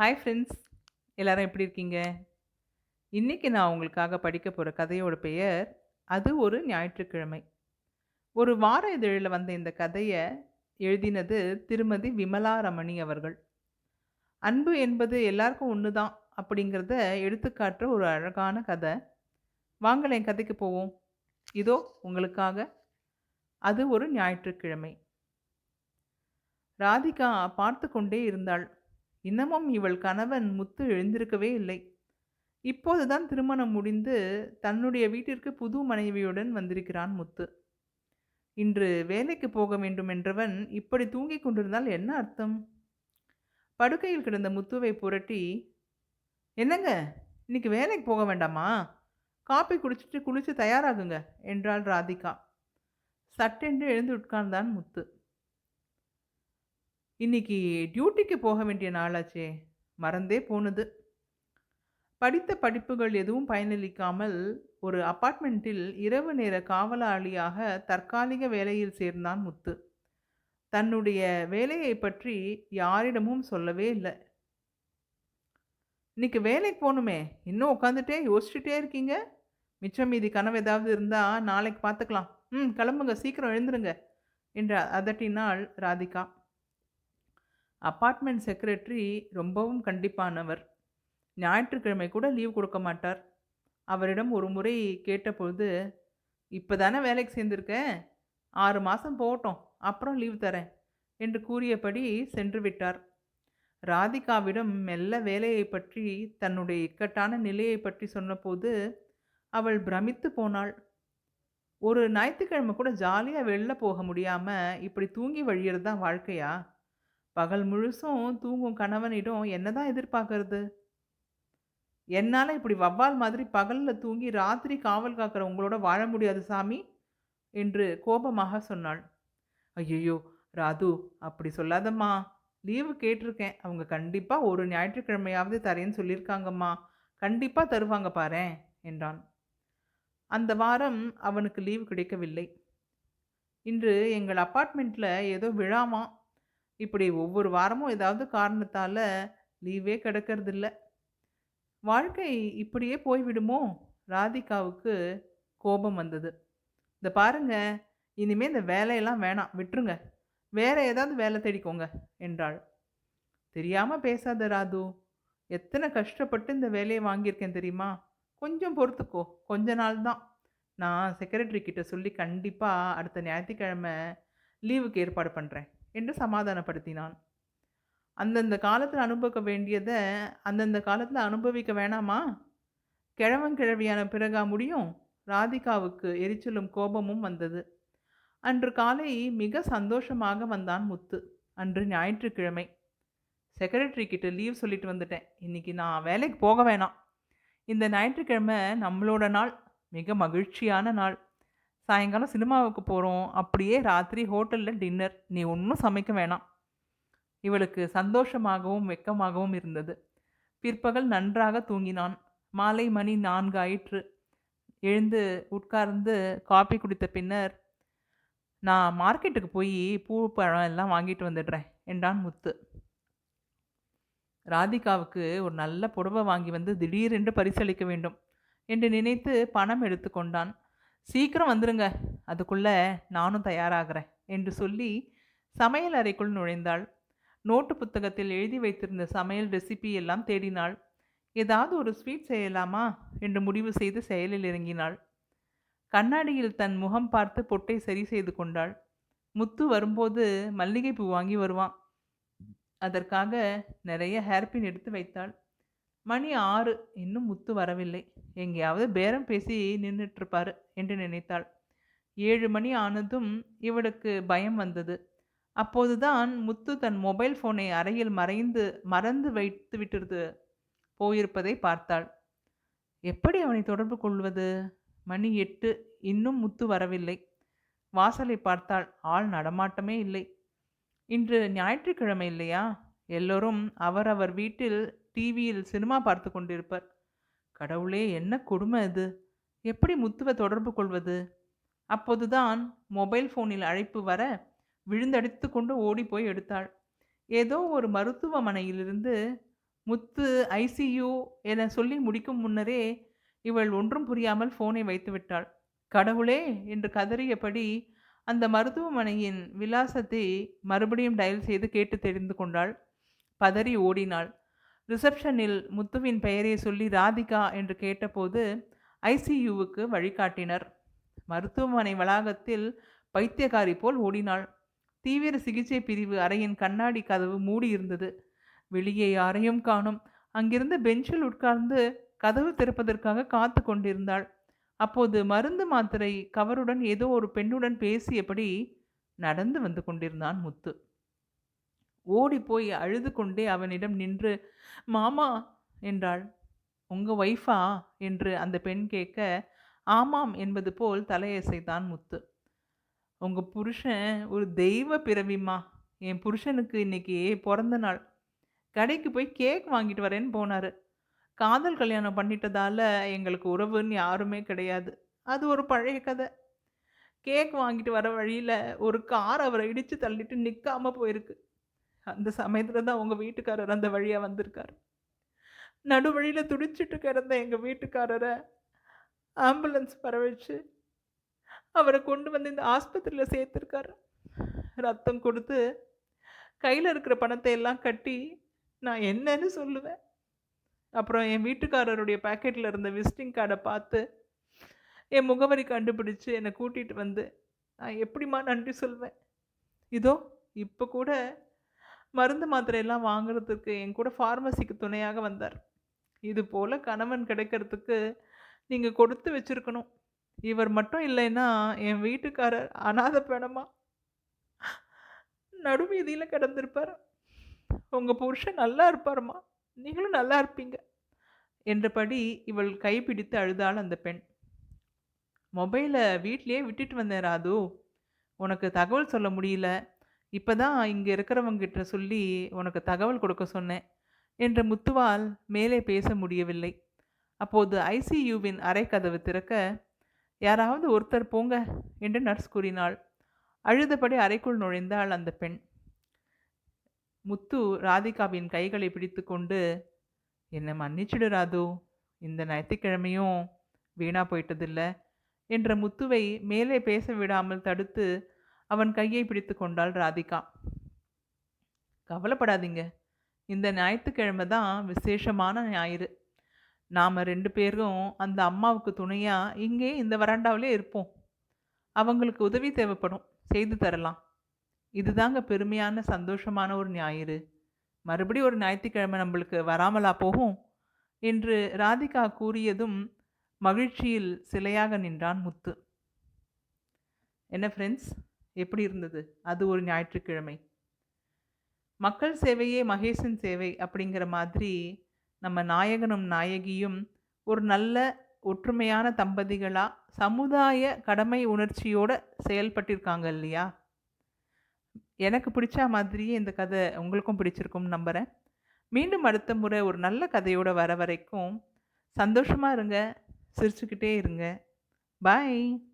Hi friends எல்லாரும் எப்படி இருக்கீங்க? இன்னைக்கு நான் உங்களுக்காக படிக்க போகிற கதையோட பெயர் அது ஒரு ஞாயிற்றுக்கிழமை. ஒரு வார இதழில் வந்த இந்த கதையை எழுதினது திருமதி விமலா ரமணி அவர்கள். அன்பு என்பது எல்லாருக்கும் ஒன்று தான் அப்படிங்கிறத எடுத்துக்காட்டுற ஒரு அழகான கதை. வாங்களேன் கதைக்கு போவோம். இதோ உங்களுக்காக. அது ஒரு ஞாயிற்றுக்கிழமை. ராதிகா பார்த்து கொண்டே இருந்தாள். இன்னமும் இவள் கணவன் முத்து எழுந்திருக்கவே இல்லை. இப்போதுதான் திருமணம் முடிந்து தன்னுடைய வீட்டிற்கு புது மனைவியுடன் வந்திருக்கிறான் முத்து. இன்று வேலைக்கு போக வேண்டும் என்றவன் இப்படி தூங்கிக் கொண்டிருந்தால் என்ன அர்த்தம்? படுக்கையில் கிடந்த முத்துவை புரட்டி என்னங்க இன்னைக்கு வேலைக்கு போக வேண்டாமா? காப்பி குடிச்சிட்டு குளிச்சு தயாராகுங்க என்றாள் ராதிகா. சட்டென்று எழுந்து உட்கார்ந்தான் முத்து. இன்னைக்கு டியூட்டிக்கு போக வேண்டிய நாளாச்சே. மறந்தே போனது. படித்த படிப்புகள் எதுவும் பயனளிக்காமல் ஒரு அப்பார்ட்மெண்ட்டில் இரவு நேர காவலாளியாக தற்காலிக வேலையில் சேர்ந்தான் முத்து. தன்னுடைய வேலையை பற்றி யாரிடமும் சொல்லவே இல்லை. இன்னைக்கு வேலைக்கு போகணுமே. இன்னும் உட்காந்துட்டே யோசிச்சுட்டே இருக்கீங்க? மிச்சம் மீதி கனவு ஏதாவது இருந்தால் நாளைக்கு பார்த்துக்கலாம். ம் கிளம்புங்க. சீக்கிரம் எழுந்துருங்க. என்று அதட்டினாள் ராதிகா. அப்பார்ட்மெண்ட் செக்ரட்டரி ரொம்பவும் கண்டிப்பானவர். ஞாயிற்றுக்கிழமை கூட லீவ் கொடுக்க மாட்டார். அவரிடம் ஒரு முறை கேட்டபொழுது இப்போ தானே வேலைக்கு சேர்ந்திருக்கேன். ஆறு மாதம் போகட்டும். அப்புறம் லீவ் தரேன். என்று கூறியபடி சென்று விட்டார். ராதிகாவிடம் மெல்ல வேலையை பற்றி தன்னுடைய இக்கட்டான நிலையை பற்றி சொன்னபோது அவள் பிரமித்து போனாள். ஒரு ஞாயிற்றுக்கிழமை கூட ஜாலியாக வெளில போக முடியாமல் இப்படி தூங்கி வழியிறது தான் வாழ்க்கையா? பகல் முழுசும் தூங்கும் கணவனிடம் என்னதான் எதிர்பார்க்கறது? என்னால் இப்படி வவ்வால் மாதிரி பகலில் தூங்கி ராத்திரி காவல் காக்கிற உங்களோட வாழ முடியாது சாமி என்று கோபமாக சொன்னாள். ஐயோ ராது அப்படி சொல்லாதம்மா. லீவு கேட்டிருக்கேன். அவங்க கண்டிப்பாக ஒரு ஞாயிற்றுக்கிழமையாவது தரேன்னு சொல்லியிருக்காங்கம்மா. கண்டிப்பாக தருவாங்க பாரேன் என்றான். அந்த வாரம் அவனுக்கு லீவு கிடைக்கவில்லை. இன்று எங்கள் அப்பார்ட்மெண்ட்டில் ஏதோ விழாமா இப்படி ஒவ்வொரு வாரமும் ஏதாவது காரணத்தால் லீவே கிடக்கறதில்ல. வாழ்க்கை இப்படியே போய்விடுமோ? ராதிகாவுக்கு கோபம் வந்தது. இந்த பாருங்க இனிமேல் இந்த வேலையெல்லாம் வேணாம் விட்டுருங்க. வேற ஏதாவது வேலை தேடிக்கோங்க என்றாள். தெரியாமல் பேசாத ராது எத்தனை கஷ்டப்பட்டு இந்த வேலையை வாங்கியிருக்கேன் தெரியுமா? கொஞ்சம் பொறுத்துக்கோ கொஞ்ச நாள் தான். நான் செக்ரட்டரி கிட்ட சொல்லி கண்டிப்பாக அடுத்த ஞாயிற்றுக்கிழமை லீவுக்கு ஏற்பாடு பண்ணுறேன் என்று சமாதானப்படுத்தினான். அந்தந்த காலத்தில் அனுபவிக்க வேண்டியதை அந்தந்த காலத்தில் அனுபவிக்க வேணாமா? கிழவன் கிழவியான பிறகா முடியும்? ராதிகாவுக்கு எரிச்சலும் கோபமும் வந்தது. அன்று காலை மிக சந்தோஷமாக வந்தான் முத்து. அன்று ஞாயிற்றுக்கிழமை. செக்ரட்டரி கிட்ட லீவ் சொல்லிட்டு வந்துட்டேன். இன்னைக்கு நான் வேலைக்கு போக வேணாம். இந்த ஞாயிற்றுக்கிழமை நம்மளோட நாள். மிக மகிழ்ச்சியான நாள். சாயங்காலம் சினிமாவுக்கு போகிறோம் அப்படியே ராத்திரி ஹோட்டலில் டின்னர் நீ ஒன்றும் சமைக்க வேணாம். இவளுக்கு சந்தோஷமாகவும் வெக்கமாகவும் இருந்தது. பிற்பகல் நன்றாக தூங்கினான். மாலை மணி நான்கு ஆயிற்று எழுந்து உட்கார்ந்து காபி குடித்த பின்னர் நான் மார்க்கெட்டுக்கு போய் பூ பழம் எல்லாம் வாங்கிட்டு வந்துடுறேன் என்றான் முத்து. ராதிகாவுக்கு ஒரு நல்ல புடவை வாங்கி வந்து திடீரென்று பரிசளிக்க வேண்டும் என்று நினைத்து பணம் எடுத்துக்கொண்டான். சீக்கிரம் வந்துருங்க. அதுக்குள்ளே நானும் தயாராகிறேன் என்று சொல்லி சமையல் அறைக்குள் நுழைந்தாள். நோட்டு புத்தகத்தில் எழுதி வைத்திருந்த சமையல் ரெசிபி எல்லாம் தேடினாள். ஏதாவது ஒரு ஸ்வீட் செய்யலாமா? என்று முடிவு செய்து செயலில் இறங்கினாள். கண்ணாடியில் தன் முகம் பார்த்து பொட்டை சரி செய்து கொண்டாள். முத்து வரும்போது மல்லிகைப்பூ வாங்கி வருவான். அதற்காக நிறைய ஹேர்பின் எடுத்து வைத்தாள். மணி ஆறு. இன்னும் முத்து வரவில்லை. எங்கேயாவது பேரம் பேசி நின்றுட்டுருப்பாரு என்று நினைத்தாள். ஏழு மணி ஆனதும் இவளுக்கு பயம் வந்தது. அப்போதுதான் முத்து தன் மொபைல் ஃபோனை அறையில் மறைந்து மறந்து வைத்து விட்டிருது போயிருப்பதை பார்த்தாள். எப்படி அவனை தொடர்பு கொள்வது? மணி எட்டு. இன்னும் முத்து வரவில்லை. வாசலை பார்த்தாள். ஆள் நடமாட்டமே இல்லை. இன்று ஞாயிற்றுக்கிழமை இல்லையா? எல்லோரும் அவரவர் வீட்டில் டிவியில் சினிமா பார்த்து கொண்டிருப்பர். கடவுளே என்ன கொடுமை இது? எப்படி முத்துவை தொடர்பு கொள்வது? அப்போதுதான் மொபைல் ஃபோனில் அழைப்பு வர விழுந்தடித்து கொண்டு ஓடி போய் எடுத்தாள். ஏதோ ஒரு மருத்துவமனையிலிருந்து முத்து ஐசியூ என சொல்லி முடிக்கும் முன்னரே இவள் ஒன்றும் புரியாமல் ஃபோனை வைத்து விட்டாள். கடவுளே என்று கதறியபடி அந்த மருத்துவமனையின் விலாசத்தை மறுபடியும் டயல் செய்து கேட்டு தெரிந்து கொண்டாள். பதறி ஓடினாள். ரிசப்ஷனில் முத்துவின் பெயரை சொல்லி ராதிகா என்று கேட்டபோது ஐசியூவுக்கு வழிகாட்டினர். மருத்துவமனை வளாகத்தில் பைத்தியகாரி போல் ஓடினாள். தீவிர சிகிச்சை பிரிவு அறையின் கண்ணாடி கதவு மூடியிருந்தது. வெளியே யாரையும் காணும். அங்கிருந்து பெஞ்சில் உட்கார்ந்து கதவு திறப்பதற்காக காத்து கொண்டிருந்தாள். அப்போது மருந்து மாத்திரை கவருடன் ஏதோ ஒரு பெண்ணுடன் பேசியபடி நடந்து வந்து கொண்டிருந்தான் முத்து. ஓடிப்போய் அழுது கொண்டே அவனிடம் நின்று மாமா என்றாள். உங்கள் ஒய்ஃபா என்று அந்த பெண் கேட்க ஆமாம் என்பது போல் தலையசைத்தான் முத்து. உங்கள் புருஷன் ஒரு தெய்வ பிறவிம்மா. என் புருஷனுக்கு இன்னைக்கு பிறந்த நாள். கடைக்கு போய் கேக் வாங்கிட்டு வரேன்னு போனார். காதல் கல்யாணம் பண்ணிட்டதால எங்களுக்கு உறவுன்னு யாருமே கிடையாது. அது ஒரு பழைய கதை. கேக் வாங்கிட்டு வர வழியில் ஒரு கார் அவரை இடித்து தள்ளிட்டு நிற்காம போயிருக்கு. அந்த சமயத்தில் தான் உங்கள் வீட்டுக்காரர் அந்த வழியாக வந்திருக்கார். நடு வழியில் துடிச்சிட்டு கிடந்த எங்கள் வீட்டுக்காரரை ஆம்புலன்ஸ் பரவச்சு அவரை கொண்டு வந்து இந்த ஆஸ்பத்திரியில் சேர்த்துருக்காரு. ரத்தம் கொடுத்து கையில் இருக்கிற பணத்தை எல்லாம் கட்டி நான் என்னன்னு சொல்லுவேன். அப்புறம் என் வீட்டுக்காரருடைய பேக்கெட்டில் இருந்த விசிட்டிங் கார்டை பார்த்து என் முகவரி கண்டுபிடிச்சு என்னை கூட்டிகிட்டு வந்து நான் எப்படிம்மா நன்றி சொல்வேன். இதோ இப்போ கூட மருந்து மாத்திரையெல்லாம் வாங்குறதுக்கு என் கூட ஃபார்மசிக்கு துணையாக வந்தார். இது போல் கணவன் கிடைக்கிறதுக்கு நீங்கள் கொடுத்து வச்சுருக்கணும். இவர் மட்டும் இல்லைன்னா என் வீட்டுக்காரர் அனாத பணமா? நடுவீதியில் கிடந்திருப்பார். உங்கள் புருஷன் நல்லா இருப்பாருமா? நீங்களும் நல்லா இருப்பீங்க. என்றபடி இவள் கைப்பிடித்து அழுதாள் அந்த பெண். மொபைலை வீட்லேயே விட்டுட்டு வந்தேன் ராது. உனக்கு தகவல் சொல்ல முடியல. இப்போ தான் இங்கே இருக்கிறவங்கிட்ட சொல்லி உனக்கு தகவல் கொடுக்க சொன்னேன் என்ற முத்துவால் மேலே பேச முடியவில்லை. அப்போது ஐசியூவின் அறை கதவு திறக்க யாராவது ஒருத்தர் போங்க என்று நர்ஸ் கூறினாள். அழுதபடி அறைக்குள் நுழைந்தாள் அந்த பெண். முத்து ராதிகாவின் கைகளை பிடித்து கொண்டு என்னை மன்னிச்சிடு ராது. இந்த ஞாயிற்றுக்கிழமையும் வீணா போயிட்டதில்லை என்ற முத்துவை மேலே பேச விடாமல் தடுத்து அவன் கையை பிடித்து கொண்டாள் ராதிகா. கவலைப்படாதீங்க. இந்த ஞாயிற்றுக்கிழமை தான் விசேஷமான ஞாயிறு. நாம் ரெண்டு பேரும் அந்த அம்மாவுக்கு துணையாக இங்கே இந்த வராண்டாவிலே இருப்போம். அவங்களுக்கு உதவி தேவைப்படும். செய்து தரலாம். இதுதாங்க பெருமையான சந்தோஷமான ஒரு ஞாயிறு. மறுபடியும் ஒரு ஞாயிற்றுக்கிழமை நம்மளுக்கு வராமலா போகும்? என்று ராதிகா கூறியதும் மகிழ்ச்சியில் சிலையாக நின்றான் முத்து. என்ன ஃப்ரெண்ட்ஸ் எப்படி இருந்தது? அது ஒரு ஞாயிற்றுக்கிழமை. மக்கள் சேவையே மகேசன் சேவை அப்படிங்கிற மாதிரி நம்ம நாயகனும் நாயகியும் ஒரு நல்ல ஒற்றுமையான தம்பதிகளாக சமுதாய கடமை உணர்ச்சியோடு செயல்பட்டிருக்காங்க இல்லையா? எனக்கு பிடிச்ச மாதிரியே இந்த கதை உங்களுக்கும் பிடிச்சிருக்கும்னு நம்புகிறேன் மீண்டும் அடுத்த முறை ஒரு நல்ல கதையோடு வர வரைக்கும் சந்தோஷமாக இருங்க சிரிச்சுக்கிட்டே இருங்க. பாய்.